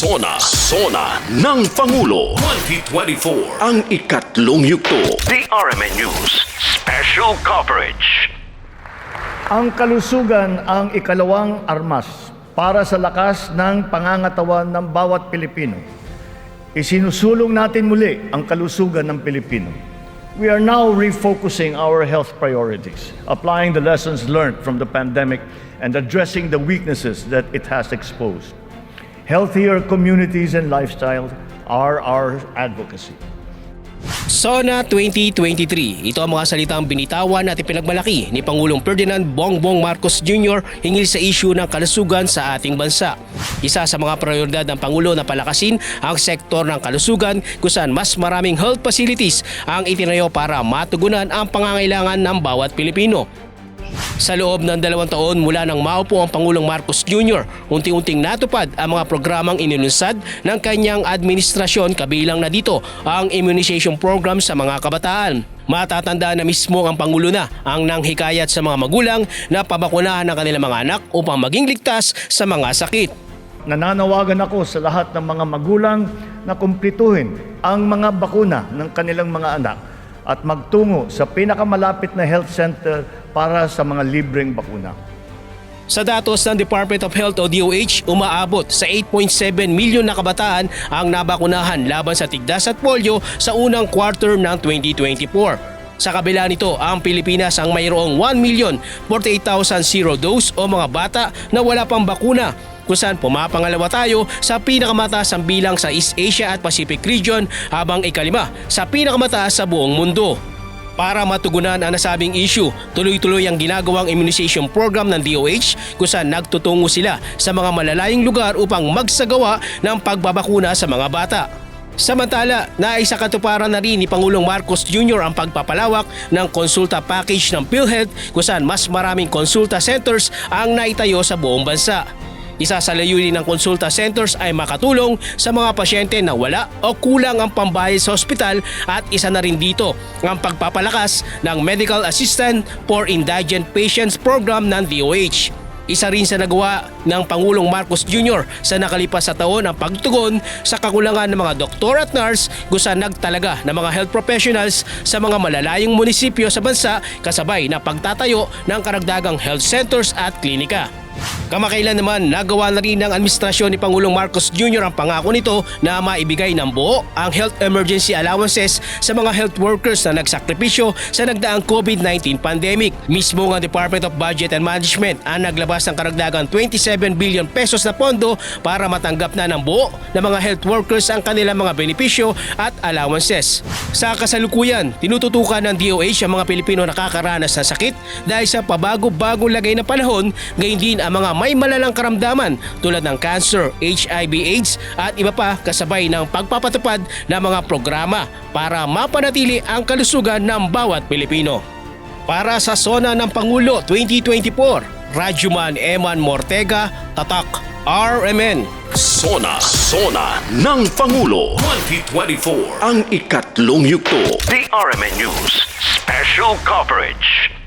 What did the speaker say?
Sona, Sona ng Pangulo. 2024. Ang ikatlong yugto. The RMN News Special Coverage. Ang kalusugan ang ikalawang armas para sa lakas ng pangangatawan ng bawat Pilipino. Isinusulong natin muli ang kalusugan ng Pilipino. We are now refocusing our health priorities, applying the lessons learned from the pandemic and addressing the weaknesses that it has exposed. Healthier communities and lifestyles are our advocacy. SONA 2023. Ito ang mga salitang binitawan at ipinagmalaki ni Pangulong Ferdinand Bongbong Marcos Jr. hinggil sa isyu ng kalusugan sa ating bansa. Isa sa mga prioridad ng Pangulo na palakasin ang sektor ng kalusugan kung saan mas maraming health facilities ang itinayo para matugunan ang pangangailangan ng bawat Pilipino. Sa loob ng dalawang taon mula nang maupo ang Pangulong Marcos Jr., unti-unting natupad ang mga programang inilunsad ng kanyang administrasyon kabilang na dito ang immunization program sa mga kabataan. Matatandaan na mismo ang Pangulo na ang nanghikayat sa mga magulang na pabakunahan ng kanilang mga anak upang maging ligtas sa mga sakit. Nananawagan ako sa lahat ng mga magulang na kumplituhin ang mga bakuna ng kanilang mga anak at magtungo sa pinakamalapit na health center para sa mga libreng bakuna. Sa datos ng Department of Health o DOH, umaabot sa 8.7 milyon na kabataan ang nabakunahan laban sa tigdas at polio sa unang quarter ng 2024. Sa kabila nito, ang Pilipinas ang mayroong 1,048,000 zero dose o mga bata na wala pang bakuna kung saan pumapangalawa tayo sa pinakamataas ang bilang sa East Asia at Pacific region habang ikalima sa pinakamataas sa buong mundo. Para matugunan ang nasabing issue, tuloy-tuloy ang ginagawang immunization program ng DOH kung saan nagtutungo sila sa mga malalayong lugar upang magsagawa ng pagbabakuna sa mga bata. Samantala, naisa katuparan na rin ni Pangulong Marcos Jr. ang pagpapalawak ng konsulta package ng PhilHealth kung saan mas maraming konsulta centers ang naitayo sa buong bansa. Isa sa layunin ng konsulta centers ay makatulong sa mga pasyente na wala o kulang ang pambayad sa ospital at isa na rin dito ang pagpapalakas ng Medical Assistant for Indigent Patients Program ng DOH. Isa rin sa nagawa ng Pangulong Marcos Jr. sa nakalipas sa taon ang pagtugon sa kakulangan ng mga doktor at nurse kung saan nagtalaga ng mga health professionals sa mga malalayong munisipyo sa bansa kasabay na pagtatayo ng karagdagang health centers at klinika. Kamakailan naman nagawa na rin ng administrasyon ni Pangulong Marcos Jr. ang pangako nito na maibigay ng buo ang health emergency allowances sa mga health workers na nagsakripisyo sa nagdaang COVID-19 pandemic. Mismo ang Department of Budget and Management ang naglabas ng karagdagang 27 billion pesos na pondo para matanggap na ng buo ng mga health workers ang kanilang mga benepisyo at allowances. Sa kasalukuyan, tinututukan ng DOH ang mga Pilipino nakakaranas ng sakit dahil sa pabago-bago lagay na panahon, gayon din ang mga may malalang karamdaman tulad ng cancer, HIV, AIDS at iba pa kasabay ng pagpapatupad ng mga programa para mapanatili ang kalusugan ng bawat Pilipino. Para sa Sona ng Pangulo 2024, Radyoman Eman Mortega, Tatak, RMN. Sona, Sona ng Pangulo. 2024. Ang ikatlong yugto. The RMN News Special Coverage.